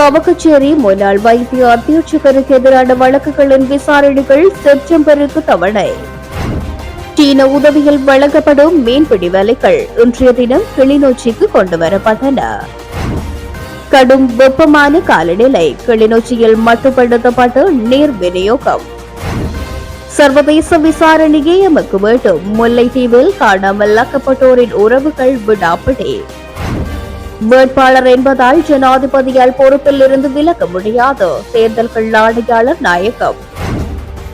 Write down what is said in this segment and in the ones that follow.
சாவகச்சேரி முன்னாள் வைத்திய அத்தியட்சகருக்கு எதிரான வழக்குகளின் விசாரணைகள் செப்டம்பருக்கு தவணை. சீன உதவியில் வழங்கப்படும் மீன்பிடி வலைகள் இன்றைய தினம் கிளிநொச்சிக்கு கொண்டுவரப்பட்டன. கடும் வெப்பமான காலநிலை கிளிநொச்சியில் மட்டுப்படுத்தப்பட்ட நீர் விநியோகம். சர்வதேச விசாரணையை எமக்கு வேண்டும் முல்லைத்தீவில் காணாமல் ஆக்கப்பட்டோரின் உறவுகள் விடாப்பிடி. வேட்பாளர் என்பதால் ஜனாதிபதியால் பொறுப்பில் இருந்து விலக முடியாது. தேர்தல்கள் ஆணையாளர் நாயகம்.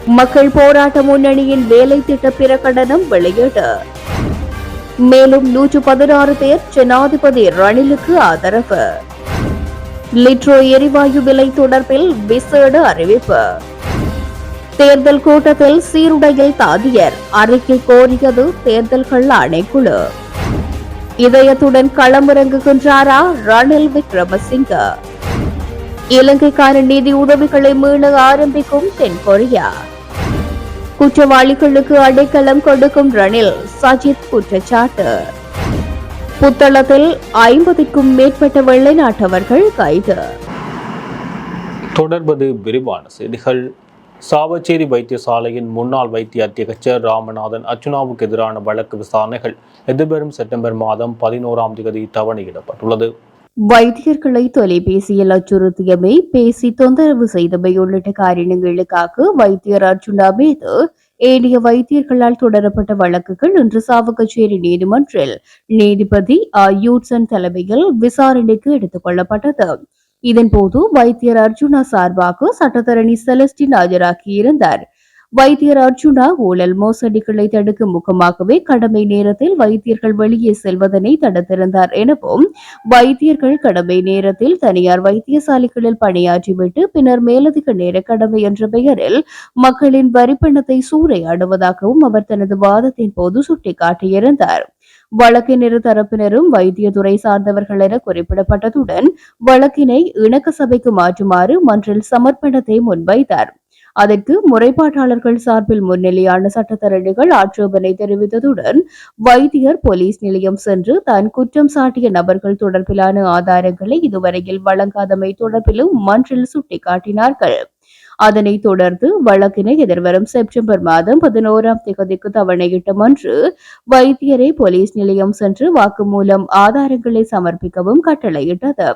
மக்கள் போராட்ட முன்னணியின் வேலை திட்ட பிரகடனம் வெளியீடு. மேலும் நூற்று பதினாறு பேர் ஜனாதிபதி ரணிலுக்கு ஆதரவு. லிட்ரோ எரிவாயு விலை தொடர்பில் விசேட அறிவிப்பு. தேர்தல் கூட்டத்தில் சீருடையில் தாதியர் அறிக்கை கோரியது தேர்தல்கள் ஆணைக்குழு. இதயத்துடன் களமிறங்குகின்றாரா ரணில் விக்ரமசிங்க. இலங்கைக்கான நிதி உதவிகளை மீள ஆரம்பிக்கும் தென்கொரியா. குற்றவாளிகளுக்கு அடைக்கலம் கொடுக்கும் ரணில் சஜித் குற்றச்சாட்டு. புத்தளத்தில் ஐம்பதுக்கும் மேற்பட்ட வெளிநாட்டவர்கள் கைது. தொடர்பது விரிவான செய்திகள். சாவச்சேரி வைத்தியசாலையின் முன்னாள் வைத்திய அத்தியட்சர் ராமநாதன் அர்ச்சுனாவுக்கு எதிரான வழக்கு விசாரணைகள் எதிர்வரும் செப்டம்பர் மாதம் பதினோராம் தேதி தவணையிடப்பட்டுள்ளது. வைத்தியர்களை தொலைபேசியில் அச்சுறுத்தியமை பேசி தொந்தரவு செய்தமை உள்ளிட்ட காரணங்களுக்காக வைத்தியர் அர்ஜுனா மீது ஏனைய வைத்தியர்களால் தொடரப்பட்ட வழக்குகள் இன்று சாவகச்சேரி நீதிமன்றில் நீதிபதி ஆ யூட்சன் தலைமையில் விசாரணைக்கு எடுத்துக் கொள்ளப்பட்டது. இதன்போது வைத்தியர் அர்ஜுனா சார்பாக சட்டத்தரணி செலஸ்டின் ஆஜராகியிருந்தார் வைத்தியர் அர்ஜுனா ஊழல் மோசடிகளை தடுக்கும் முகமாகவே கடமை நேரத்தில் வைத்தியர்கள் வெளியே செல்வதனை தடுத்திருந்தார் எனவும் வைத்தியர்கள் கடமை நேரத்தில் தனியார் வைத்தியசாலைகளில் பணியாற்றிவிட்டு பின்னர் மேலதிக நேர கடமை என்ற பெயரில் மக்களின் வரிப்பணத்தை சூறையாடுவதாகவும் அவர் தனது வாதத்தின் போது சுட்டிக்காட்டியிருந்தார். வழக்கின் இரு தரப்பினரும் வைத்தியத்துறை சார்ந்தவர்கள் என குறிப்பிடப்பட்டதுடன் வழக்கினை இணக்க சபைக்கு மாற்றுமாறு மன்றில் சமர்ப்பணத்தை முன்வைத்தார். அதற்கு முறைப்பாட்டாளர்கள் சார்பில் முன்னிலையான சட்டத்தரணிகள் ஆட்சேபனை தெரிவித்ததுடன் வைத்தியர் போலீஸ் நிலையம் சென்று தான் குற்றம் சாட்டிய நபர்கள் தொடர்பிலான ஆதாரங்களை இதுவரையில் வழங்காதமை தொடர்பிலும் மன்றில் சுட்டிக்காட்டினார்கள். அதனைத் தொடர்ந்து வழக்கினை எதிர்வரும் செப்டம்பர் மாதம் பதினோராம் தேதிக்கு தவணையிட்ட மன்று வைத்தியரை போலீஸ் நிலையம் சென்று வாக்குமூலம் ஆதாரங்களை சமர்ப்பிக்கவும் கட்டளையிட்டது.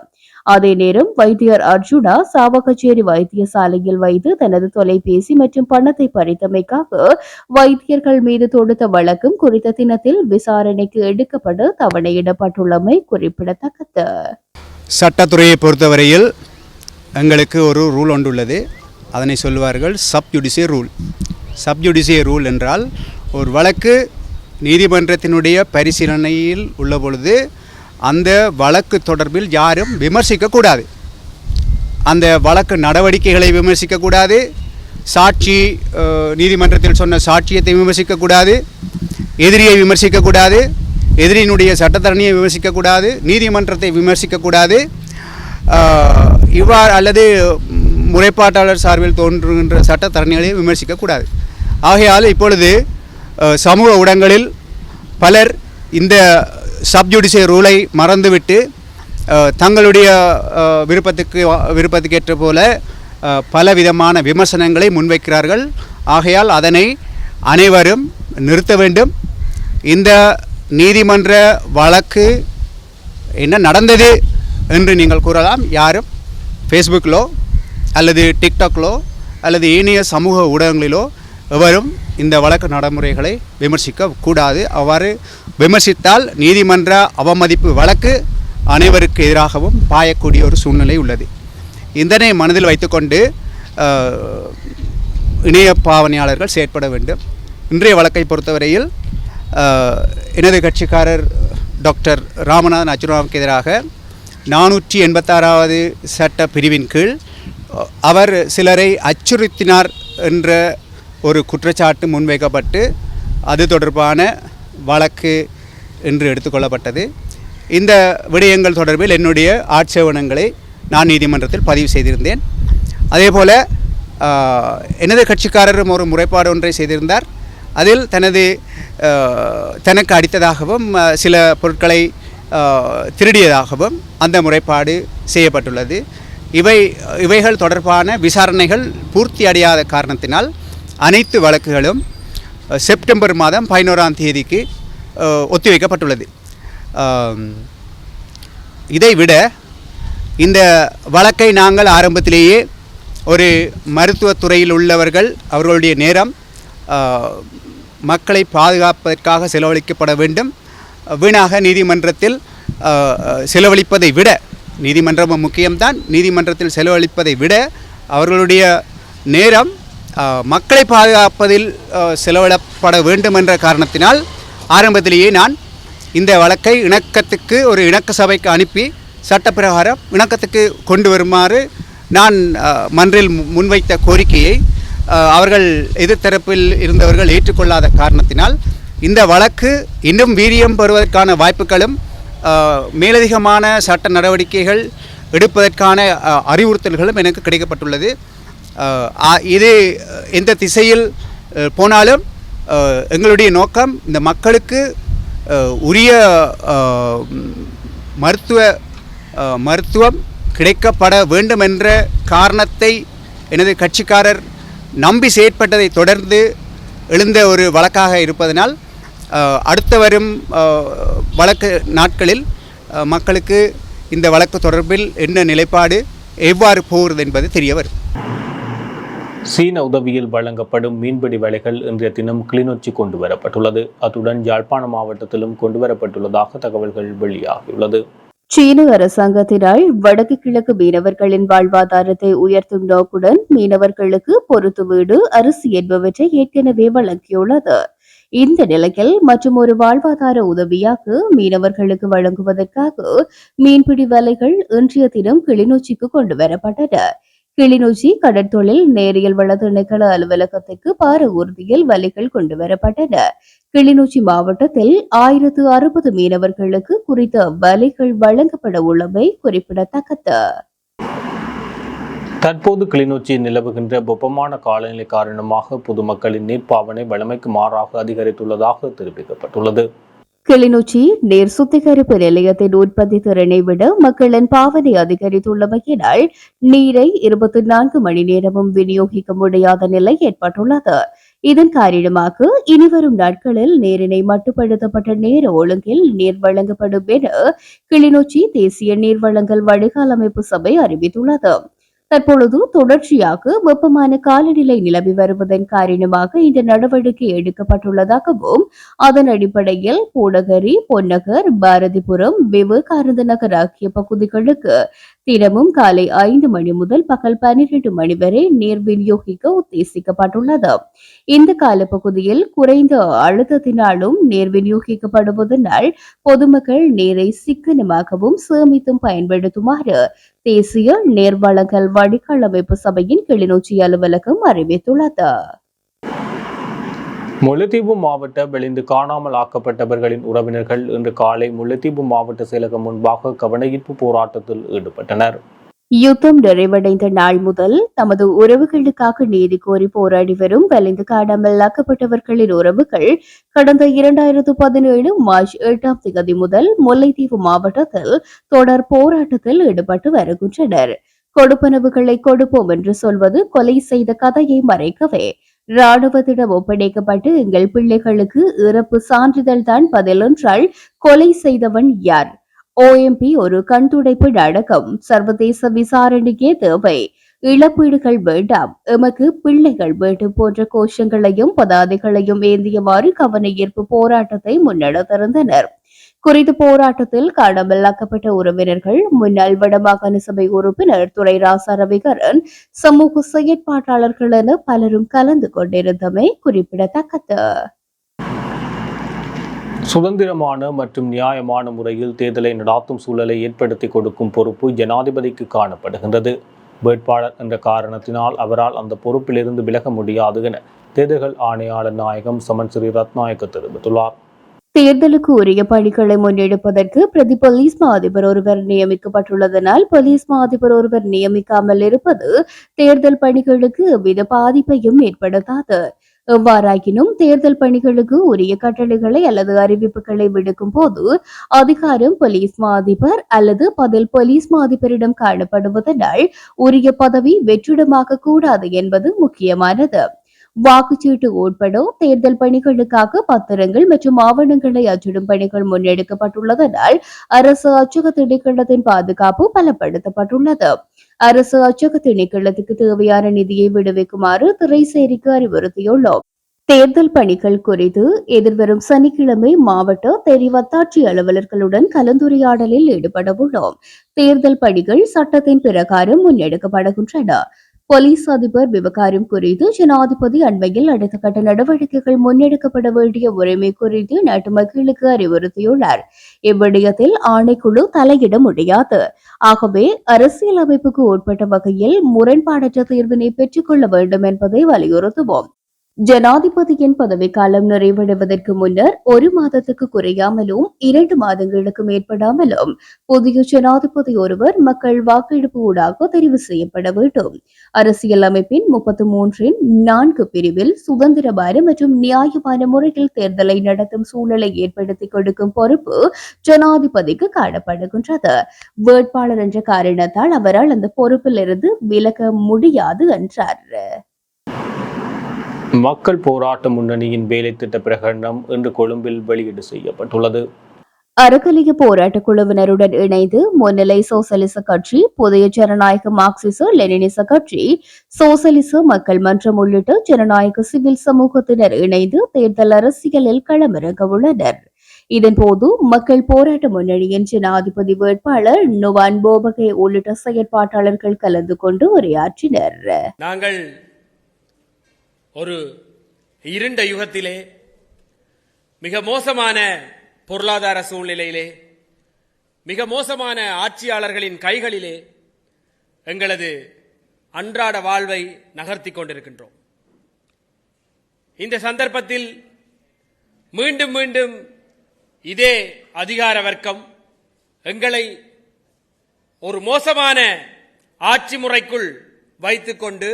அதே நேரம் வைத்தியர் அர்ஜுனா சாவகச்சேரி வைத்தியசாலையில் வைத்து தனது தொலைபேசி மற்றும் பணத்தை பறித்தமைக்காக வைத்தியர்கள் மீது தொடுத்த வழக்கும் குறித்த தினத்தில் விசாரணைக்கு எடுக்கப்பட்டு தவணையிடப்பட்டுள்ளமை குறிப்பிடத்தக்கது. சட்டத்துறையை பொறுத்தவரையில் எங்களுக்கு ஒரு ரூல் ஒன்று உள்ளது அதனை சொல்வார்கள் சப்ஜுடிசிய ரூல் சப்ஜுடிசிய ரூல் என்றால் ஒரு வழக்கு நீதிமன்றத்தினுடைய பரிசீலனையில் உள்ள பொழுது அந்த வழக்கு தொடர்பில் யாரும் விமர்சிக்கக்கூடாது அந்த வழக்கு நடவடிக்கைகளை விமர்சிக்கக்கூடாது சாட்சி நீதிமன்றத்தில் சொன்ன சாட்சியத்தை விமர்சிக்கக்கூடாது எதிரியை விமர்சிக்கக்கூடாது எதிரியினுடைய சட்டத்தரணியை விமர்சிக்கக்கூடாது நீதிமன்றத்தை விமர்சிக்கக்கூடாது இவ்வாறு அல்லது முறைப்பாட்டாளர் சார்பில் தோன்றுகின்ற சட்டத்தரணிகளை விமர்சிக்கக்கூடாது. ஆகையால் இப்பொழுது சமூக ஊடகங்களில் பலர் இந்த சப்ஜுடிஷியல் ரூலை மறந்துவிட்டு தங்களுடைய விருப்பத்துக்கு விருப்பத்துக்கேற்ற போல பல விதமான விமர்சனங்களை முன்வைக்கிறார்கள். ஆகையால் அதனை அனைவரும் நிறுத்த வேண்டும். இந்த நீதிமன்ற வழக்கு என்ன நடந்தது என்று நீங்கள் கூறலாம். யாரும் ஃபேஸ்புக்கிலோ அல்லது டிக்டாக்லோ அல்லது ஏனைய சமூக ஊடகங்களிலோ எவரும் இந்த வழக்கு நடைமுறைகளை விமர்சிக்க கூடாது அவ்வாறு விமர்சித்தால் நீதிமன்ற அவமதிப்பு வழக்கு அனைவருக்கு எதிராகவும் பாயக்கூடிய ஒரு சூழ்நிலை உள்ளது. இதனை மனதில் வைத்துக்கொண்டு இணைய பாவனையாளர்கள் செயற்பட வேண்டும். இன்றைய வழக்கை பொறுத்தவரையில் எனது கட்சிக்காரர் டாக்டர் ராமநாதன் அச்சுராவுக்கு எதிராக நானூற்றி எண்பத்தாறாவது சட்ட பிரிவின் கீழ் அவர் சிலரை அச்சுறுத்தினார் என்ற ஒரு குற்றச்சாட்டு முன்வைக்கப்பட்டு அது தொடர்பான வழக்கு என்று எடுத்துக்கொள்ளப்பட்டது. இந்த விடயங்கள் தொடர்பில் என்னுடைய ஆட்சேபணங்களை நான் நீதிமன்றத்தில் பதிவு செய்திருந்தேன். அதேபோல் எனது கட்சிக்காரரும் ஒரு முறைப்பாடு ஒன்றை செய்திருந்தார். அதில் தனது தனக்கு அடித்ததாகவும் சில பொருட்களை திருடியதாகவும் அந்த முறைப்பாடு செய்யப்பட்டுள்ளது. இவை இவைகள் தொடர்பான விசாரணைகள் பூர்த்தி அடையாத காரணத்தினால் அனைத்து வழக்குகளும் செப்டம்பர் மாதம் பதினோராம் தேதிக்கு ஒத்திவைக்கப்பட்டுள்ளது. இதைவிட இந்த வழக்கை நாங்கள் ஆரம்பத்திலேயே ஒரு மருத்துவத்துறையில் உள்ளவர்கள் அவர்களுடைய நேரம் மக்களை பாதுகாப்பதற்காக செலவழிக்கப்பட வேண்டும். வீணாக நீதிமன்றத்தில் செலவழிப்பதை விட நீதிமன்றமும் முக்கியம்தான். நீதிமன்றத்தில் செலவழிப்பதை விட அவர்களுடைய நேரம் மக்களை பாதுகாப்பதில் செலவிடப்பட வேண்டும் என்ற காரணத்தினால் ஆரம்பத்திலேயே நான் இந்த வழக்கை இணக்கத்துக்கு ஒரு இணக்க சபைக்கு அனுப்பி சட்டப்பிரகாரம் இணக்கத்துக்கு கொண்டு வருமாறு நான் மன்றில் முன்வைத்த கோரிக்கையை அவர்கள் எதிர்த்தரப்பில் இருந்தவர்கள் ஏற்றுக்கொள்ளாத காரணத்தினால் இந்த வழக்கு இன்னும் வீரியம் பெறுவதற்கான வாய்ப்புகளும் மேலதிகமான சட்ட நடவடிக்கைகள் எடுப்பதற்கான அறிவுறுத்தல்களும் எனக்கு கிடைக்கப்பட்டுள்ளது. இது எந்த திசையில் போனாலும் எங்களுடைய நோக்கம் இந்த மக்களுக்கு உரிய மருத்துவ மருத்துவம் கிடைக்கப்பட வேண்டும் என்ற காரணத்தை எனது கட்சிக்காரர் நம்பி செயற்பட்டதை தொடர்ந்து எழுந்த ஒரு வழக்காக இருப்பதனால் அடுத்த வரும் வழக்கு நாட்களில் மக்களுக்கு இந்த வழக்கு தொடர்பில் என்ன நிலைப்பாடு எவ்வாறு போகிறது என்பது தெரிய வரும். சீன உதவியில் வழங்கப்படும் மீன்பிடி வலைகள் இன்றைய தினம் கிளிநொச்சி கொண்டு வரப்பட்டுள்ளது. அத்துடன் யாழ்ப்பாண மாவட்டத்திலும் கொண்டு வரப்பட்டுள்ளதாக தகவல்கள் வெளியாகியுள்ளது. சீன அரசாங்கத்தினால் வடக்கு கிழக்கு மீனவர்களின் வாழ்வாதாரத்தை உயர்த்தும் நோக்குடன் மீனவர்களுக்கு பொறுத்து வீடு அரிசி என்பவற்றை ஏற்கனவே வழங்கியுள்ளது. இந்த நிலையில் மற்றும் ஒரு வாழ்வாதார உதவியாக மீனவர்களுக்கு வழங்குவதற்காக மீன்பிடி வலைகள் இன்றைய தினம் கிளிநொச்சிக்கு கொண்டு வரப்பட்டன. கிளிநொச்சி கடற்தொழில் நேரியல் வள திணைக்கள அலுவலகத்துக்கு பார ஊர்தியில் வலைகள் கொண்டு வரப்பட்டன. கிளிநொச்சி மாவட்டத்தில் ஆயிரத்து அறுபது மீனவர்களுக்கு குறித்த வலைகள் வழங்கப்பட உள்ளமை குறிப்பிடத்தக்கது. தற்போது கிளிநொச்சியில் நிலவுகின்ற வெப்பமான காலநிலை காரணமாக பொதுமக்களின் நீர்ப்பாவனை வழமைக்கு மாறாக அதிகரித்துள்ளதாக தெரிவிக்கப்பட்டுள்ளது. கிளிநொச்சி நீர் சுத்திகரிப்பு நிலையத்தின் உற்பத்தி திறனை விட மக்களின் பாவனை அதிகரித்துள்ளமையினால் நீரை இருபத்தி நான்கு மணி நேரமும் விநியோகிக்க முடியாத நிலை ஏற்பட்டுள்ளது. இதன் காரணமாக இனிவரும் நாட்களில் நீரினை மட்டுப்படுத்தப்பட்ட நேர ஒழுங்கில் நீர் வழங்கப்படும் என கிளிநொச்சி தேசிய நீர் வழங்கல் வடிகால் அமைப்பு சபை அறிவித்துள்ளது. தற்பொழுது தொடர்ச்சியாக வெப்பமான காலநிலை நிலவி வருவதன் காரணமாக இந்த நடவடிக்கை எடுக்கப்பட்டுள்ளதாகவும் அதன் அடிப்படையில் பூடகரி பொன்னகர் பாரதிபுரம் விவேகானந்த நகர் ஆகிய பகுதிகளுக்கு தினமும் காலை ஐந்து மணி முதல் பகல் பன்னிரண்டு மணி வரை நீர் விநியோகிக்க உத்தேசிக்கப்பட்டுள்ளது. இந்த காலப்பகுதியில் குறைந்த அழுத்தத்தினாலும் நீர் விநியோகிக்கப்படுவதனால் பொதுமக்கள் நீரை சிக்கனமாகவும் சேமித்தும் பயன்படுத்துமாறு தேசிய நீர் வழங்கல் வடிகால் அமைப்பு சபையின் கிளிநொச்சி அலுவலகம் அறிவித்துள்ளது. முல்லைத்தீவு மாவட்ட வெளிந்து காணாமல் ஆக்கப்பட்டவர்களின் உறவினர்கள் இன்று காலை முல்லைத்தீவு மாவட்ட செயலகம் முன்பாக கவனஈர்ப்பு போராட்டத்தில் ஈடுபட்டனர். யுத்தம் நிறைவடைந்த நாள் முதல் தமது உறவுகளுக்காக நீதி கோரி போராடி வரும் வலிந்து காணாமல் ஆக்கப்பட்டவர்களின் உறவுகள் கடந்த இரண்டாயிரத்து பதினேழு மார்ச் எட்டாம் தேதி முதல் முல்லைத்தீவு மாவட்டத்தில் தொடர் போராட்டத்தில் ஈடுபட்டு வருகின்றனர். கொடுப்பனவுகளை கொடுப்போம் என்று சொல்வது கொலை செய்த கதையை மறைக்கவே ராணுவத்திடம் ஒப்படைக்கப்பட்டு எங்கள் பிள்ளைகளுக்கு இறப்பு சான்றிதழ் தான் பதில் என்றால் கொலை செய்தவன் யார்? ஓஎம்பி ஒரு கண்துடைப்பு அடக்கம். சர்வதேச விசாரணைக்கே தேவை. இழப்பீடுகள் வேண்டாம். எமக்கு பிள்ளைகள் வேண்டும் போன்ற கோஷங்களையும் பதாதைகளையும் ஏந்தியவாறு கவன ஈர்ப்பு போராட்டத்தை முன்னெடுத்திருந்தனர். குறித்த போராட்டத்தில் காணாமலாக்கப்பட்ட உறவினர்கள் முன்னாள் வடமாகாண சபை உறுப்பினர் துறை ராசா ரவிகரன் சமூக செயற்பாட்டாளர்கள் என பலரும் கலந்து கொண்டிருந்தமை குறிப்பிடத்தக்கது. சுதந்திரமான மற்றும் நியாயமான முறையில் தேர்தலை நடாத்தும் சூழலை ஏற்படுத்தி கொடுக்கும் பொறுப்பு ஜனாதிபதிக்கு காணப்படுகின்றது. வேட்பாளர் என்ற காரணத்தினால் அவரால் அந்த பொறுப்பிலிருந்து விலக முடியாது என தேர்தல்கள் ஆணையாளர் நாயகம் சமன் ஸ்ரீ ரத்நாயக்க தெரிவித்துள்ளார். தேர்தலுக்கு உரிய பணிகளை முன்னெடுப்பதற்கு பிரதி போலீஸ் மா அதிபர் ஒருவர் நியமிக்கப்பட்டுள்ளதனால் போலீஸ் மா அதிபர் ஒருவர் நியமிக்காமல் இருப்பது தேர்தல் பணிகளுக்கு எவ்வித பாதிப்பையும் ஏற்படுத்தாது. எவ்வாறாயினும் தேர்தல் பணிகளுக்கு உரிய கட்டளைகளை அல்லது அறிவிப்புகளை விடுக்கும் போது அதிகாரம் போலீஸ் மா அதிபர் அல்லது பதில் போலீஸ் மா அதிபரிடம் காணப்படுவதனால் உரிய பதவி வெற்றிடமாக கூடாது என்பது முக்கியமானது. வாக்குச்சீட்டு உட்பட தேர்தல் பணிகளுக்காக பத்திரங்கள் மற்றும் ஆவணங்களை அச்சிடும் பணிகள் முன்னெடுக்கப்பட்டுள்ளதனால் அரசு அச்சக திணைக்களத்தின் பாதுகாப்பு பலப்படுத்தப்பட்டுள்ளது. அரசு அச்சக திணைக்களத்துக்கு தேவையான நிதியை விடுவிக்குமாறு திரைசேரிக்கு அறிவுறுத்தியுள்ளோம். தேர்தல் பணிகள் குறித்து எதிர்வரும் சனிக்கிழமை மாவட்ட தெரிவத்தாட்சி அலுவலர்களுடன் கலந்துரையாடலில் ஈடுபட உள்ளோம் தேர்தல் பணிகள் சட்டத்தின் பிரகாரம் முன்னெடுக்கப்படுகின்றன. போலீஸ் அதிபர் விவகாரம் குறித்து ஜனாதிபதி அண்மையில் அடுத்த கட்ட நடவடிக்கைகள் முன்னெடுக்கப்பட வேண்டிய உரிமை குறித்து நாட்டு மக்களுக்கு அறிவுறுத்தியுள்ளார். இவ்விடயத்தில் ஆணைக்குழு தலையிட முடியாது. ஆகவே அரசியல் அமைப்புக்கு உட்பட்ட வகையில் முரண்பாடற்ற தீர்வினை பெற்றுக்கொள்ள வேண்டும் என்பதை வலியுறுத்துவோம். ஜனாதிபதியின் பதவிக்காலம் நிறைவடைவதற்கு முன்னர் ஒரு மாதத்துக்கு குறையாமலும் இரண்டு மாதங்களுக்கு மேற்படாமலும் புதிய ஜனாதிபதி ஒருவர் மக்கள் வாக்கெடுப்பு ஊடாக தெரிவு செய்யப்பட வேண்டும். அரசியல் அமைப்பின் முப்பத்தி மூன்றின் நான்கு பிரிவில் சுதந்திரமான மற்றும் நியாயமான முறையில் தேர்தலை நடத்தும் சூழலை ஏற்படுத்தி கொடுக்கும் பொறுப்பு ஜனாதிபதிக்கு காணப்படுகின்றது. வேட்பாளர் என்ற காரணத்தால் அவரால் அந்த பொறுப்பிலிருந்து விலக முடியாது என்றார். மக்கள் போராட்ட முன்னணியின் வேலை திட்ட பிரகடனம் இன்று கொழும்பில் வெளியீடு செய்யப்பட்டுள்ளது. அறக்கலிய போராட்ட குழுவினருடன் இணைந்து முன்னிலை சோசலிச கட்சி புதிய ஜனநாயக மார்க்சிச லெனினிச கட்சி சோசலிச மக்கள் மன்றம் உள்ளிட்ட ஜனநாயக சிவில் சமூகத்தினர் இணைந்து தேர்தல் அரசியலில் களமிறங்க உள்ளனர். இதன்போது மக்கள் போராட்ட முன்னணியின் ஜனாதிபதி வேட்பாளர் நுவான் போபகே உள்ளிட்ட செயற்பாட்டாளர்கள் கலந்து கொண்டு உரையாற்றினர். நாங்கள் ஒரு இருண்ட யுகத்திலே மிக மோசமான பொருளாதார சூழ்நிலையிலே மிக மோசமான ஆட்சியாளர்களின் கைகளிலே எங்களது அன்றாட வாழ்வை நகர்த்தி கொண்டிருக்கின்றோம். இந்த சந்தர்ப்பத்தில் மீண்டும் மீண்டும் இதே அதிகார வர்க்கம் எங்களை ஒரு மோசமான ஆட்சி முறைக்குள் வைத்துக்கொண்டு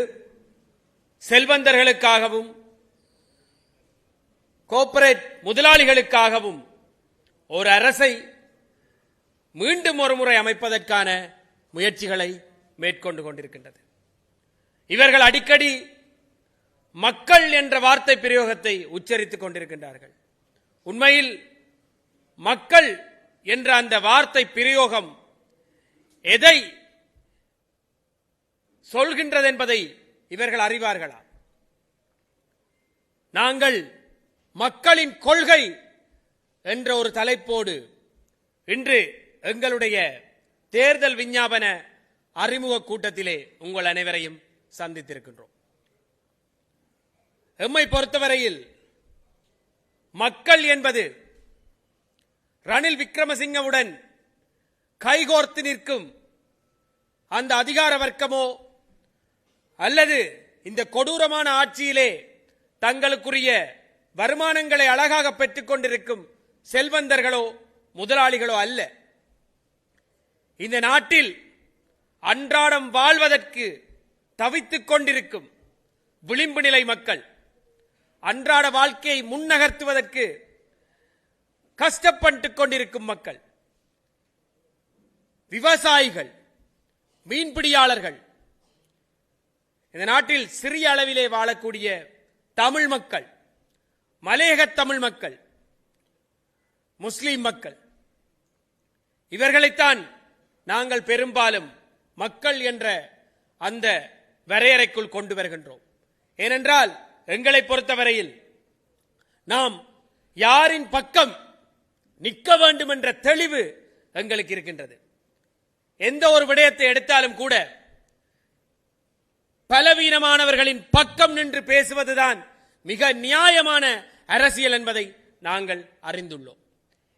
செல்வந்தர்களுக்காகவும் கோப்பரேட் முதலாளிகளுக்காகவும் ஒரு அரசை மீண்டும் ஒரு முறை அமைப்பதற்கான முயற்சிகளை மேற்கொண்டு கொண்டிருக்கின்றது. இவர்கள் அடிக்கடி மக்கள் என்ற வார்த்தை பிரயோகத்தை உச்சரித்துக் கொண்டிருக்கின்றார்கள். உண்மையில் மக்கள் என்ற அந்த வார்த்தை பிரயோகம் எதை சொல்கின்றது என்பதை இவர்கள் அறிவார்களா? நாங்கள் மக்களின் கொள்கை என்ற ஒரு தலைப்போடு இன்று எங்களுடைய தேர்தல் விஞ்ஞாபன அறிமுக கூட்டத்திலே உங்கள் அனைவரையும் சந்தித்திருக்கின்றோம். எம்மை பொறுத்தவரையில் மக்கள் என்பது ரணில் விக்ரமசிங்கவுடன் கைகோர்த்து நிற்கும் அந்த அதிகார வர்க்கமோ அல்லது இந்த கொடூரமான ஆட்சியிலே தங்களுக்குரிய வருமானங்களை அழகாக பெற்றுக் கொண்டிருக்கும் செல்வந்தர்களோ முதலாளிகளோ அல்ல. இந்த நாட்டில் அன்றாடம் வாழ்வதற்கு தவித்துக் கொண்டிருக்கும் விளிம்பு நிலை மக்கள் அன்றாட வாழ்க்கையை முன்னகர்த்துவதற்கு கஷ்டப்பட்டுக் கொண்டிருக்கும் மக்கள் விவசாயிகள் மீன்பிடியாளர்கள் இந்த நாட்டில் சிறிய அளவிலே வாழக்கூடிய தமிழ் மக்கள் மலையக தமிழ் மக்கள் முஸ்லிம் மக்கள் இவர்களைத்தான் நாங்கள் பெரும்பாலும் மக்கள் என்ற அந்த வரையறைக்குள் கொண்டு வருகின்றோம். ஏனென்றால் எங்களை பொறுத்தவரையில் நாம் யாரின் பக்கம் நிற்க வேண்டும் என்ற தெளிவு எங்களுக்கு இருக்கின்றது. எந்த ஒரு விடயத்தை எடுத்தாலும் கூட பலவீனமானவர்களின் பக்கம் நின்று பேசுவதுதான் மிக நியாயமான அரசியல் என்பதை நாங்கள் அறிந்துள்ளோம்.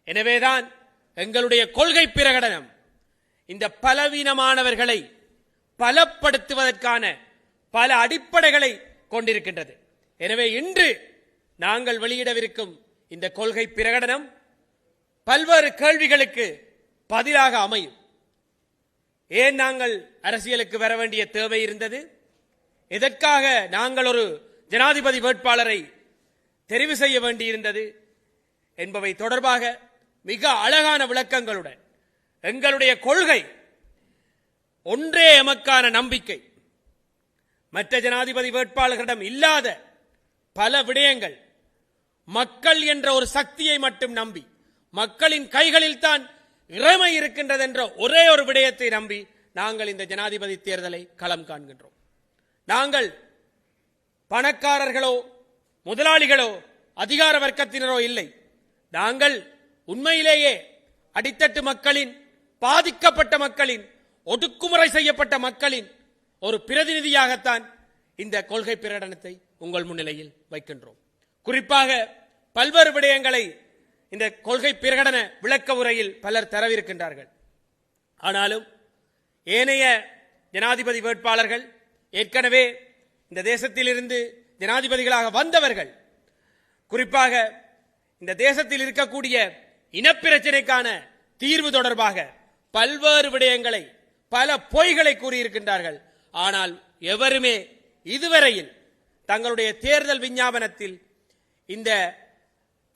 எனவேதான் எங்களுடைய கொள்கை பிரகடனம் இந்த பலவீனமானவர்களை பலப்படுத்துவதற்கான பல அடிப்படைகளை கொண்டிருக்கின்றது. எனவே இன்று நாங்கள் வெளியிடவிருக்கும் இந்த கொள்கை பிரகடனம் பல்வேறு கேள்விகளுக்கு பதிலாக அமையும். ஏன் நாங்கள் அரசியலுக்கு வர வேண்டிய தேவை இருந்தது? எதற்காக நாங்கள் ஒரு ஜனாதிபதி வேட்பாளரை தெரிவு செய்ய வேண்டியிருந்தது என்பவை தொடர்பாக மிக அழகான விளக்கங்களுடன் எங்களுடைய கொள்கை ஒன்றே எமக்கான நம்பிக்கை. மற்ற ஜனாதிபதி வேட்பாளர்களிடம் இல்லாத பல விடயங்கள் மக்கள் என்ற ஒரு சக்தியை மட்டும் நம்பி மக்களின் கைகளில் தான் இறைமை இருக்கின்றது என்ற ஒரே ஒரு விடயத்தை நம்பி நாங்கள் இந்த ஜனாதிபதி தேர்தலை களம் காண்கின்றோம். நாங்கள் பணக்காரர்களோ முதலாளிகளோ அதிகார வர்க்கத்தினரோ இல்லை. நாங்கள் உண்மையிலேயே அடித்தட்டு மக்களின் பாதிக்கப்பட்ட மக்களின் ஒடுக்குமுறை செய்யப்பட்ட மக்களின் ஒரு பிரதிநிதியாகத்தான் இந்த கொள்கை பிரகடனத்தை உங்கள் முன்னிலையில் வைக்கின்றோம். குறிப்பாக பல்வேறு விடயங்களை இந்த கொள்கை பிரகடன விளக்க உரையில் பலர் தரவிருக்கின்றார்கள். ஆனாலும் ஏனைய ஜனாதிபதி வேட்பாளர்கள் ஏற்கனவே இந்த தேசத்திலிருந்து ஜனாதிபதிகளாக வந்தவர்கள் குறிப்பாக இந்த தேசத்தில் இருக்கக்கூடிய இனப்பிரச்சனைக்கான தீர்வு தொடர்பாக பல்வேறு விடயங்களை பல பொய்களை கூறியிருக்கின்றார்கள். ஆனால் எவருமே இதுவரையில் தங்களுடைய தேர்தல் விஞ்ஞாபனத்தில் இந்த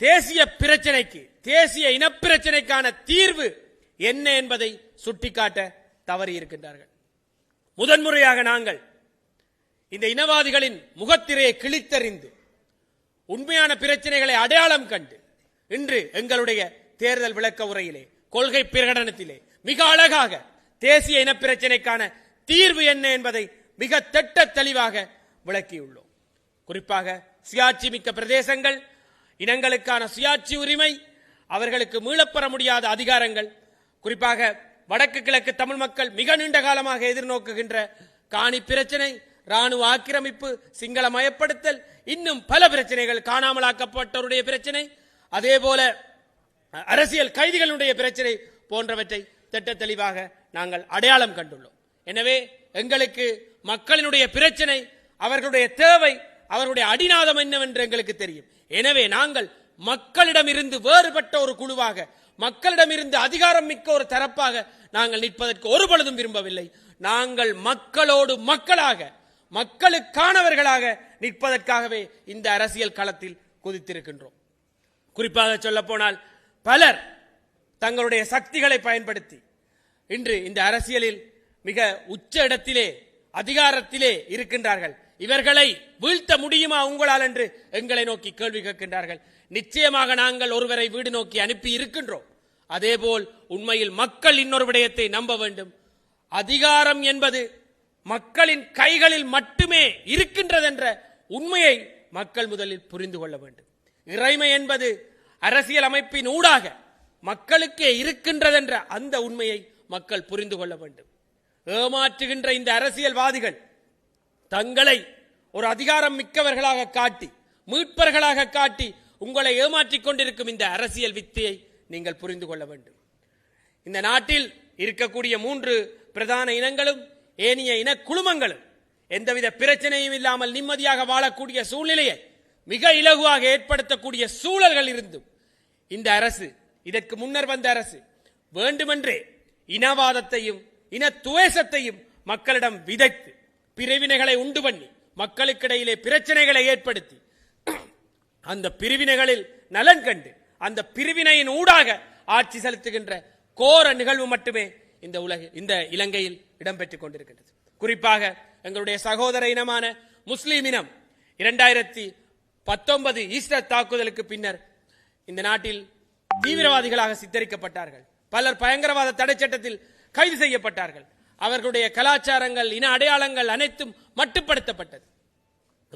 தேசிய பிரச்சனைக்கு தேசிய இனப்பிரச்சனைக்கான தீர்வு என்ன என்பதை சுட்டிக்காட்ட தவறியிருக்கின்றார்கள். முதன்முறையாக நாங்கள் இந்த இனவாதிகளின் முகத்திரையை கிழித்தறிந்து உண்மையான பிரச்சனைகளை அடையாளம் கண்டு இன்று எங்களுடைய தேர்தல் விளக்க உரையிலே கொள்கை பிரகடனத்திலே மிக அழகாக தேசிய இனப்பிரச்சனைக்கான தீர்வு என்ன என்பதை மிக திட்ட தெளிவாக விளக்கியுள்ளோம். குறிப்பாக சுயாட்சி மிக்க பிரதேசங்கள் இனங்களுக்கான சுயாட்சி உரிமை அவர்களுக்கு மீளப்பெற முடியாத அதிகாரங்கள் குறிப்பாக வடக்கு கிழக்கு தமிழ் மக்கள் மிக நீண்ட காலமாக எதிர்நோக்குகின்ற காணி பிரச்சனை ராணுவ ஆக்கிரமிப்பு சிங்கள மயப்படுத்தல் இன்னும் பல பிரச்சனைகள் காணாமலாக்கப்பட்டவருடைய பிரச்சனை அதே போல அரசியல் கைதிகளுடைய பிரச்சனை போன்றவற்றை திட்ட தெளிவாக நாங்கள் அடையாளம் கண்டுள்ளோம். எனவே எங்களுக்கு மக்களினுடைய பிரச்சனை அவர்களுடைய தேவை அவருடைய அடிநாதம் என்னவென்று எங்களுக்கு தெரியும். எனவே நாங்கள் மக்களிடமிருந்து வேறுபட்ட ஒரு குழுவாக மக்களிடமிருந்து அதிகாரம் மிக்க ஒரு தரப்பாக நாங்கள் நிற்பதற்கு ஒரு பொழுதும் விரும்பவில்லை. நாங்கள் மக்களோடு மக்களாக மக்களுக்கானவர்களாக நிற்பதற்காகவே இந்த அரசியல் களத்தில் குதித்திருக்கின்றோம். குறிப்பாக சொல்ல போனால் பலர் தங்களுடைய சக்திகளை பயன்படுத்தி இன்று இந்த அரசியலில் மிக உச்ச இடத்திலே அதிகாரத்திலே இருக்கின்றார்கள். இவர்களை வீழ்த்த முடியுமா உங்களால் என்று எங்களை நோக்கி கேள்வி கேட்கின்றார்கள். நிச்சயமாக நாங்கள் ஒருவரை வீடு நோக்கி அனுப்பி இருக்கின்றோம். அதேபோல் உண்மையில் மக்கள் இன்னொரு விடயத்தை நம்ப வேண்டும். அதிகாரம் என்பது மக்களின் கைகளில் மட்டுமே இருக்கின்றது என்ற உண்மையை மக்கள் முதலில் புரிந்து கொள்ள வேண்டும். இறைமை என்பது அரசியல் அமைப்பின் ஊடாக மக்களுக்கே இருக்கின்றது என்ற அந்த உண்மையை மக்கள் புரிந்து கொள்ள வேண்டும். ஏமாற்றுகின்ற இந்த அரசியல்வாதிகள் தங்களை ஒரு அதிகாரம் மிக்கவர்களாக காட்டி மீட்பர்களாக காட்டி உங்களை ஏமாற்றிக் கொண்டிருக்கும் இந்த அரசியல் வித்தியை நீங்கள் புரிந்து கொள்ள வேண்டும். இந்த நாட்டில் இருக்கக்கூடிய மூன்று பிரதான இனங்களும் ஏனைய இன குழுமங்களும் எந்தவித பிரச்சனையும் இல்லாமல் நிம்மதியாக வாழக்கூடிய சூழ்நிலையை மிக இலகுவாக ஏற்படுத்தக்கூடிய சூழல்கள் இருந்தும் இந்த அரசு இதற்கு முன்னர் வந்த அரசு வேண்டுமென்றே இனவாதத்தையும் இன துவேஷத்தையும் மக்களிடம் விதைத்து பிரிவினைகளை உண்டு பண்ணி மக்களுக்கிடையிலே பிரச்சனைகளை ஏற்படுத்தி அந்த பிரிவினைகளில் நலன் கண்டு அந்த பிரிவினையின் ஊடாக ஆட்சி செலுத்துகின்ற கோர நிகழ்வு மட்டுமே இந்த உலக இந்த இலங்கையில் இடம்பெற்றுக் கொண்டிருக்கின்றது. குறிப்பாக எங்களுடைய சகோதர இனமான முஸ்லீம் இனம் இரண்டாயிரத்தி பத்தொன்பது ஈஸ்டர் தாக்குதலுக்கு பின்னர் இந்த நாட்டில் தீவிரவாதிகளாக சித்தரிக்கப்பட்டார்கள். பலர் பயங்கரவாத தடை சட்டத்தில் கைது செய்யப்பட்டார்கள். அவர்களுடைய கலாச்சாரங்கள் இன அடையாளங்கள் அனைத்தும் மட்டுப்படுத்தப்பட்டது.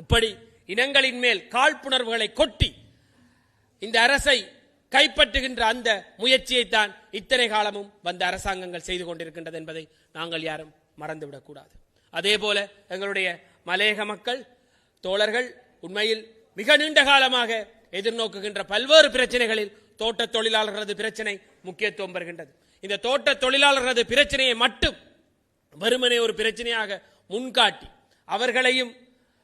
இப்படி இனங்களின் மேல் காழ்ப்புணர்வுகளை கொட்டி இந்த அரசை கைப்பற்றுகின்ற அந்த முயற்சியைத்தான் இத்தனை காலமும் வந்த அரசாங்கங்கள் செய்து கொண்டிருக்கின்றது என்பதை நாங்கள் யாரும் மறந்துவிடக்கூடாது. அதே போல எங்களுடைய மலையக மக்கள் தோழர்கள் உண்மையில் மிக நீண்ட காலமாக எதிர்நோக்குகின்ற பல்வேறு பிரச்சனைகளில் தோட்ட தொழிலாளர்களது பிரச்சனை முக்கியத்துவம் பெறுகின்றது. இந்த தோட்ட தொழிலாளர்களது பிரச்சனையை மட்டும் வெறுமனே ஒரு பிரச்சனையாக முன்காட்டி அவர்களையும்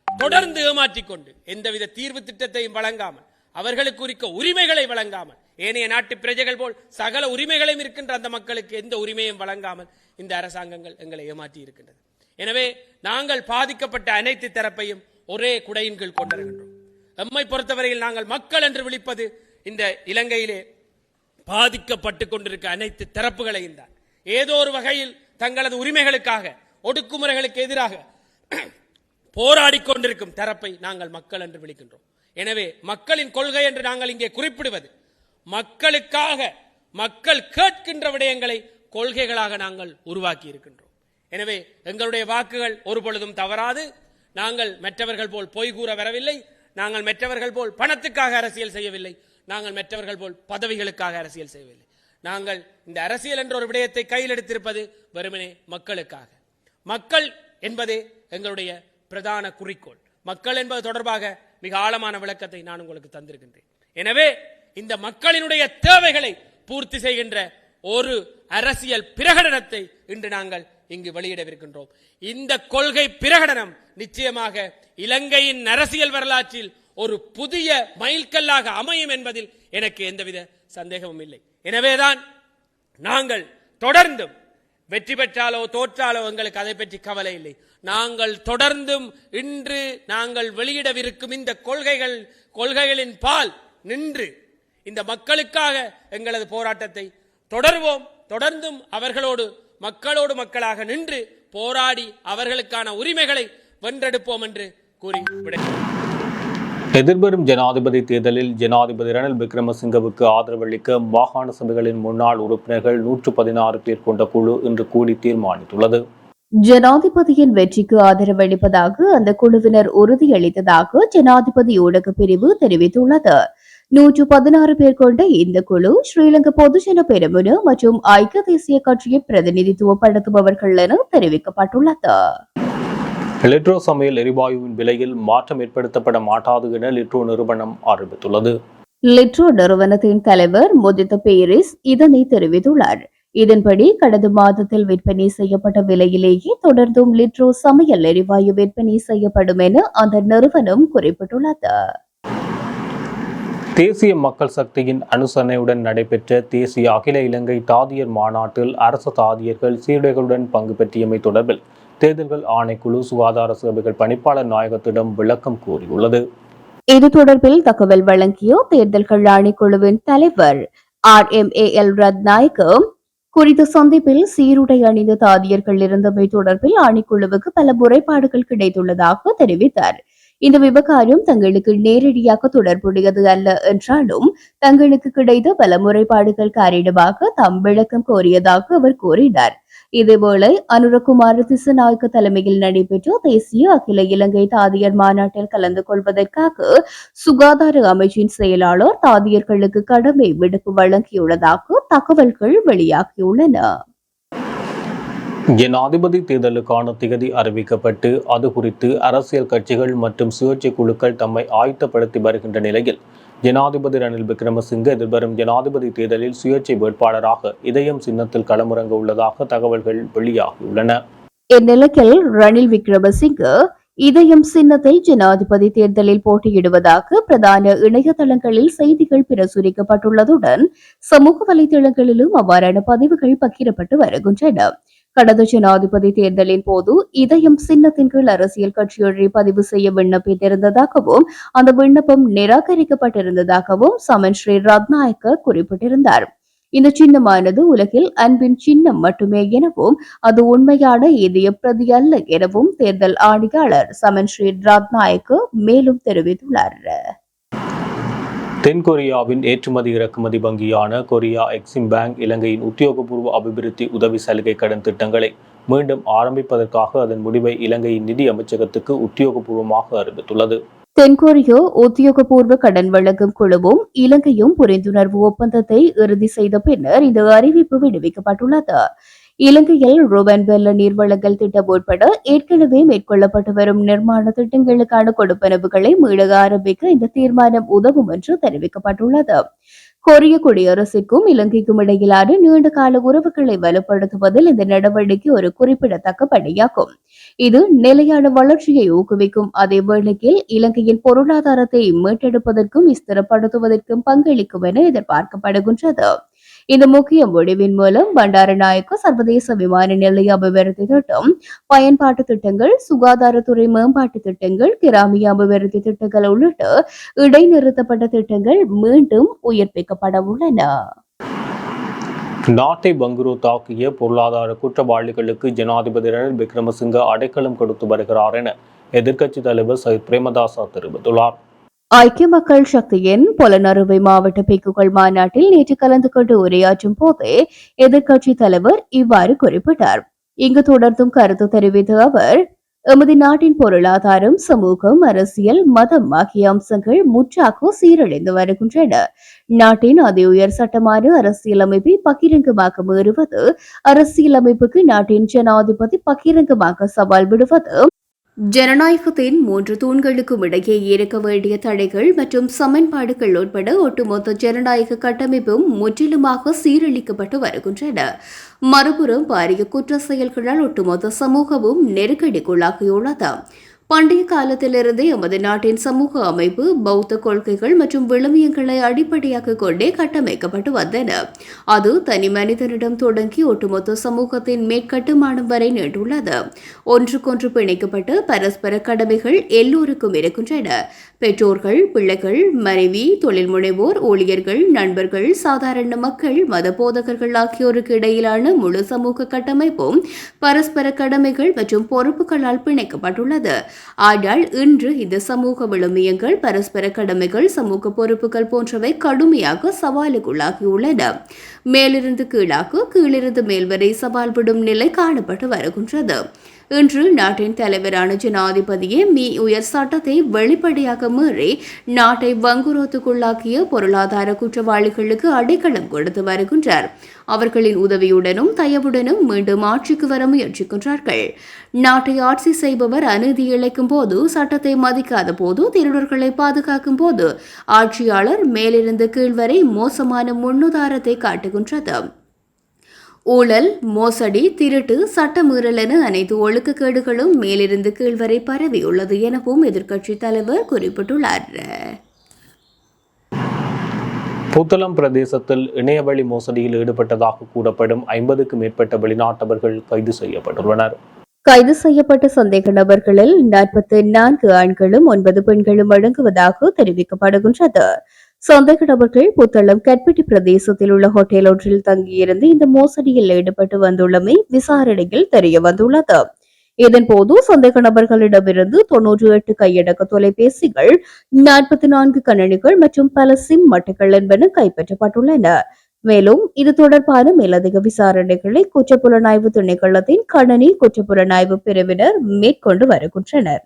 தொடர்ந்து ஏமாற்றிக் கொண்டு எந்தவித தீர்வு திட்டத்தையும் வழங்காமல் அவர்களுக்கு குறிக்க உரிமைகளை வழங்காமல் ஏனைய நாட்டு பிரஜைகள் போல் சகல உரிமைகளையும் இருக்கின்ற அந்த மக்களுக்கு எந்த உரிமையும் வழங்காமல் இந்த அரசாங்கங்கள் எங்களை ஏமாற்றி இருக்கின்றது. எனவே நாங்கள் பாதிக்கப்பட்ட அனைத்து தரப்பையும் ஒரே குடையின் கீழ் கொண்டிருக்கின்றோம் எம்மை பொறுத்தவரையில் நாங்கள் மக்கள் என்று விழிப்பது இந்த இலங்கையிலே பாதிக்கப்பட்டு கொண்டிருக்க அனைத்து தரப்புகளையும் தான். ஏதோ ஒரு வகையில் தங்களது உரிமைகளுக்காக ஒடுக்குமுறைகளுக்கு எதிராக போராடி கொண்டிருக்கும் தரப்பை நாங்கள் மக்கள் என்று விழிக்கின்றோம். எனவே மக்களின் கொள்கை என்று நாங்கள் இங்கே குறிப்பிடுவது மக்களுக்காக மக்கள் கேட்கின்ற விடயங்களை கொள்கைகளாக நாங்கள் உருவாக்கி இருக்கின்றோம் எனவே எங்களுடைய வாக்குகள் ஒரு பொழுதும் தவறாது. நாங்கள் மற்றவர்கள் போல் பொய் கூற வரவில்லை. நாங்கள் மற்றவர்கள் போல் பணத்துக்காக அரசியல் செய்யவில்லை. நாங்கள் மற்றவர்கள் போல் பதவிகளுக்காக அரசியல் செய்யவில்லை. நாங்கள் இந்த அரசியல் என்ற ஒரு விடயத்தை கையில் எடுத்திருப்பது வெறுமனே மக்களுக்காக. மக்கள் என்பதே எங்களுடைய பிரதான குறிக்கோள். மக்கள் என்பது தொடர்பாக மிக ஆழமான விளக்கத்தை நான் உங்களுக்கு தந்திருக்கின்றேன். எனவே இந்த மக்களினுடைய தேவைகளை பூர்த்தி செய்கின்ற ஒரு அரசியல் பிரகடனத்தை இன்று நாங்கள் இங்கு வெளியிடவிருக்கின்றோம். இந்த கொள்கை பிரகடனம் நிச்சயமாக இலங்கையின் அரசியல் வரலாற்றில் ஒரு புதிய மைல்கல்லாக அமையும் என்பதில் எனக்கு எந்தவித சந்தேகமும் இல்லை. எனவேதான் நாங்கள் தொடர்ந்தும் வெற்றி பெற்றாலோ தோற்றாலோ எங்களுக்கு அதை பற்றி கவலை இல்லை. நாங்கள் தொடர்ந்தும் இன்று நாங்கள் வெளியிடவிருக்கும் இந்த கொள்கைகள் கொள்கைகளின் பால் நின்று இந்த மக்களுக்காக எங்களது போராட்டத்தை தொடர்வோம். தொடர்ந்தும் அவர்களோடு மக்களோடு மக்களாக நின்று போராடி அவர்களுக்கான உரிமைகளை வென்றெடுப்போம் என்று கூறி விடை எதிர்வரும் ஜனாதிபதி தேர்தலில் ஜனாதிபதி ரணில் விக்ரமசிங்கவுக்கு ஆதரவளிக்க மாகாண சபைகளின் முன்னாள் உறுப்பினர்கள் நூற்று பதினாறு பேர் கொண்ட குழு இன்று கூடி தீர்மானித்துள்ளது. ஜனாதிபதியின் வெற்றிக்கு ஆதரவளிப்பதாக அந்த குழுவினர் உறுதியளித்ததாக ஜனாதிபதி ஊடக பிரிவு தெரிவித்துள்ளது. நூற்று பதினாறு பேர் கொண்ட இந்த குழு ஸ்ரீலங்கா பொதுஜன பெரமுன மற்றும் ஐக்கிய தேசிய கட்சியை பிரதிநிதித்துவப்படுத்துபவர்கள் என தெரிவிக்கப்பட்டுள்ளது. எலக்ட்ரோ சமையல் எரிவாயுவின் விலையில் மாற்றம் ஏற்படுத்தப்பட மாட்டாது என லிட்ரோ நிறுவனம் அறிவித்துள்ளது. லிட்ரோ நிறுவனத்தின் தலைவர் முதித்த பேரிஸ் இதனை தெரிவித்துள்ளார். இதன்படி கடந்த மாதத்தில் விற்பனை செய்யப்பட்ட விலையிலேயே தொடர்ந்தும் லிட்ரோ சமையல் எரிவாயு விற்பனை செய்யப்படும் என அந்த நிறுவனம் குறிப்பிட்டுள்ளது. தேசிய மக்கள் சக்தியின் அனுசரணையுடன் நடைபெற்ற தேசிய அகில இலங்கை தாதியர் மாநாட்டில் அரசு தாதியர்கள் சீருடைகளுடன் பங்கு பெற்றியமை தொடர்பில் தேர்தல்கள் ஆணைக்குழு சுகாதார சேவைகள் பணிப்பாளர் நாயகத்திடம் விளக்கம் கூறியுள்ளது. இது தொடர்பில் தகவல் வழங்கிய தேர்தல்கள் ஆணைக்குழுவின் தலைவர் R M A L Ratnayake குறித்த சந்திப்பில் சீருடை அணிந்த தாதியர்கள் இருந்தமை தொடர்பில் ஆணைக்குழுவுக்கு பல முறைப்பாடுகள் கிடைத்துள்ளதாக தெரிவித்தார். இந்த விவகாரம் தங்களுக்கு நேரடியாக தொடர்புடையது அல்ல என்றாலும் தங்களுக்கு கிடைத்த பல முறைப்பாடுகள் காரணமாக தாம் விளக்கம் கோரியதாக அவர் கூறினார். இதேவேளை அனுரகுமார் திசநாயக்க தலைமையில் நடைபெற்ற தேசிய அகில இலங்கை தாதியர் மாநாட்டில் கலந்து கொள்வதற்காக சுகாதார அமைச்சின் செயலாளர் தாதியர்களுக்கு கடமை விடுப்பு வழங்கியுள்ளதாக தகவல்கள் வெளியாகியுள்ளன. ஜனாதிபதி தேர்தலுக்கான திகதி அறிவிக்கப்பட்டு அது குறித்து அரசியல் கட்சிகள் மற்றும் சுயேட்சை குழுக்கள் தம்மை ஆயத்தப்படுத்தி வருகின்ற நிலையில் ஜனாதிபதி ரணில் விக்ரமசிங்க எதிர்வரும் ஜனாதிபதி தேர்தலில் சுயேட்சை வேட்பாளராக இதயம் சின்னத்தில் களமிறங்க உள்ளதாக தகவல்கள் வெளியாகியுள்ளன. இந்நிலையில் ரணில் விக்ரமசிங்க இதயம் சின்னத்தில் ஜனாதிபதி தேர்தலில் போட்டியிடுவதாக பிரதான இணையதளங்களில் செய்திகள் பிரசுரிக்கப்பட்டுள்ளதுடன் சமூக வலைதளங்களிலும் அவ்வாறான பதிவுகள் பகிரப்பட்டு வருகின்றன. கடந்த ஜனாதிபதி தேர்தலின் போது இதயம் சின்னத்தின் கீழ் அரசியல் கட்சியொன்றை பதிவு செய்ய விண்ணப்பித்திருந்ததாகவும் அந்த விண்ணப்பம் நிராகரிக்கப்பட்டிருந்ததாகவும் சமன் ஸ்ரீ ரத்நாயக்க குறிப்பிட்டிருந்தார். இந்த சின்னமானது உலகில் அன்பின் சின்னம் மட்டுமே எனவும் அது உண்மையான இதய பிரதி அல்ல எனவும் தேர்தல் ஆணையாளர் சமன் ஸ்ரீ ரத்நாயக்கு மேலும் தெரிவித்துள்ளார். தென்கொரியாவின் ஏற்றுமதி இறக்குமதி வங்கியான கொரியா எக்ஸிம் பேங்க் இலங்கையின் உத்தியோகபூர்வ அபிவிருத்தி உதவி சலுகை கடன் திட்டங்களை மீண்டும் ஆரம்பிப்பதற்காக அதன் முடிவை இலங்கையின் நிதி அமைச்சகத்துக்கு உத்தியோகபூர்வமாக அறிவித்துள்ளது. தென்கொரியா உத்தியோகபூர்வ கடன் வழங்கும் குழுவும் இலங்கையும் புரிந்துணர்வு ஒப்பந்தத்தை இறுதி செய்த பின்னர் இந்த அறிவிப்பு விடுவிக்கப்பட்டுள்ளது. இலங்கையில் ரூபன் வெள்ள நீர்வளங்கள் திட்டம் உட்பட ஏற்கனவே மேற்கொள்ளப்பட்டு வரும் நிர்மாண திட்டங்களுக்கான கொடுப்பனவுகளை மீள ஆரம்பிக்க இந்த தீர்மானம் உதவும் என்று தெரிவிக்கப்பட்டுள்ளது. கொரிய குடியரசுக்கும் இலங்கைக்கும் இடையிலான நீண்ட கால உறவுகளை வலுப்படுத்துவதில் இந்த நடவடிக்கை ஒரு குறிப்பிடத்தக்க படியாகும் இது நிலையான வளர்ச்சியை ஊக்குவிக்கும். அதே வேளையில் இலங்கையின் பொருளாதாரத்தை மீட்டெடுப்பதற்கும் ஸ்திரப்படுத்துவதற்கும் பங்களிக்கும் என எதிர்பார்க்கப்படுகின்றது. இந்த முக்கிய முடிவின் மூலம் பண்டாரநாயக்க சர்வதேச விமான நிலைய அபிவிருத்தி திட்டம் பயன்பாட்டு திட்டங்கள் சுகாதாரத்துறை மேம்பாட்டு திட்டங்கள் கிராமிய அபிவிருத்தி திட்டங்கள் உள்ளிட்ட இடைநிறுத்தப்பட்ட திட்டங்கள் மீண்டும் உயிர்ப்பிக்கப்பட உள்ளன. நாட்டை பங்குரு தாக்கிய பொருளாதார குற்றவாளிகளுக்கு ஜனாதிபதி ரணில் விக்ரமசிங்க அடைக்கலம் கொடுத்து வருகிறார் என எதிர்க்கட்சித் தலைவர் சயித் பிரேமதாசா தெரிவித்துள்ளார். ஐக்கிய மக்கள் சக்தியின் பொலனறுவை மாவட்ட பிக்குகள் மாநாட்டில் நேற்று கலந்து கொண்டு உரையாற்றும் போதே எதிர்கட்சி தலைவர் இவ்வாறு குறிப்பிட்டார். இங்கு தொடர்ந்தும் கருத்து தெரிவித்த அவர் எமது நாட்டின் பொருளாதாரம் சமூகம் அரசியல் மதம் ஆகிய அம்சங்கள் முற்றாக சீரழிந்து வருகின்றன. நாட்டின் அதி உயர் சட்டமான அரசியலமைப்பை பகிரங்கமாக மீறுவது அரசியலமைப்புக்கு நாட்டின் ஜனாதிபதி பகிரங்கமாக சவால் விடுவது ஜனநாயகத்தின் மூன்று தூண்களுக்கும் இடையே இருக்க வேண்டிய தடைகள் மற்றும் சமன்பாடுகள் உட்பட ஒட்டுமொத்த ஜனநாயக கட்டமைப்பும் முற்றிலுமாக சீரழிக்கப்பட்டு வருகின்றன. மறுபுறம் பாரிய குற்ற செயல்களால் ஒட்டுமொத்த சமூகமும் நெருக்கடிக்குள்ளாகியுள்ளது. பண்டைய காலத்திலிருந்தே எமது நாட்டின் சமூக அமைப்பு பௌத்த கொள்கைகள் மற்றும் விழுமியங்களை அடிப்படையாக கொண்டே கட்டமைக்கப்பட்டு வந்தன. அது தனி மனிதனிடம் தொடங்கி ஒட்டுமொத்த சமூகத்தின் மேற்கட்டுமானம் வரை நீண்டுள்ளது. ஒன்றுக்கொன்று பிணைக்கப்பட்டு பரஸ்பர கடமைகள் எல்லோருக்கும் இருக்கின்றன. பெற்றோர்கள் பிள்ளைகள் மனைவி தொழில் முனைவோர் ஊழியர்கள் நண்பர்கள் சாதாரண மக்கள் மத போதகர்கள் ஆகியோருக்கு இடையிலான முழு சமூக கட்டமைப்பும் பரஸ்பர கடமைகள் மற்றும் பொறுப்புகளால் பிணைக்கப்பட்டுள்ளது. ஆனால் இன்று இந்த சமூக விழுமியங்கள் பரஸ்பர கடமைகள் சமூக பொறுப்புகள் போன்றவை கடுமையாக சவாலுக்குள்ளாகியுள்ளன. மேலிருந்து கீழாக கீழிருந்து மேல்வரை சவால் விடும் நிலை காணப்பட்டு வருகின்றது. இன்று நாட்டின் தலைவரான ஜனாதிபதியே மீ உயர் சட்டத்தை வெளிப்படையாக மீறி நாட்டை வங்குரோத்துக்குள்ளாக்கிய பொருளாதார குற்றவாளிகளுக்கு அடைக்கலம் கொடுத்து வருகின்றார். அவர்களின் உதவியுடனும் தயவுடனும் மீண்டும் ஆட்சிக்கு வர முயற்சிக்கின்றார்கள். நாட்டை ஆட்சி செய்பவர் அநீதி இழைக்கும் போது சட்டத்தை மதிக்காத போது திருடர்களை பாதுகாக்கும் போது ஆட்சியாளர் மேலிருந்து கீழ் வரை மோசமான முன்னுதாரத்தை காட்டுகின்றது. ஊழல் மோசடி திருட்டு சட்டமீறல் என அனைத்து ஒழுக்கக்கேடுகளும் மேலிருந்து கீழ் வரை பரவியுள்ளது எனவும் எதிர்க்கட்சித் தலைவர் குறிப்பிட்டுள்ளார். புத்தளம் பிரதேசத்தில் இணையவழி மோசடியில் ஈடுபட்டதாக கூறப்படும் ஐம்பதுக்கும் மேற்பட்ட வெளிநாட்டவர்கள் கைது செய்யப்பட்டுள்ளனர். கைது செய்யப்பட்ட சந்தேக நபர்களில் நாற்பத்தி நான்கு ஆண்களும் ஒன்பது பெண்களும் அடங்குவதாக தெரிவிக்கப்படுகின்றது. சந்தேக நபர்கள் புத்தளம் கட்பெட்டி பிரதேசத்தில் உள்ள ஹோட்டல் ஒன்றில் தங்கியிருந்து இந்த மோசடியில் ஈடுபட்டு வந்துள்ளமை விசாரணையில் தெரிய வந்துள்ளது. இதன்போது சந்தேக நபர்களிடமிருந்து தொன்னூற்றி எட்டு கையடக்க தொலைபேசிகள் நாற்பத்தி நான்கு கணனிகள் மற்றும் பல சிம் மட்டுகள் என்பன கைப்பற்றப்பட்டுள்ளன. மேலும் இது தொடர்பான மேலதிக விசாரணைகளை குற்றப்புலனாய்வு திணைக்களத்தின் கணனி குற்றப்புலனாய்வு பிரிவினர் மேற்கொண்டு வருகின்றனர்.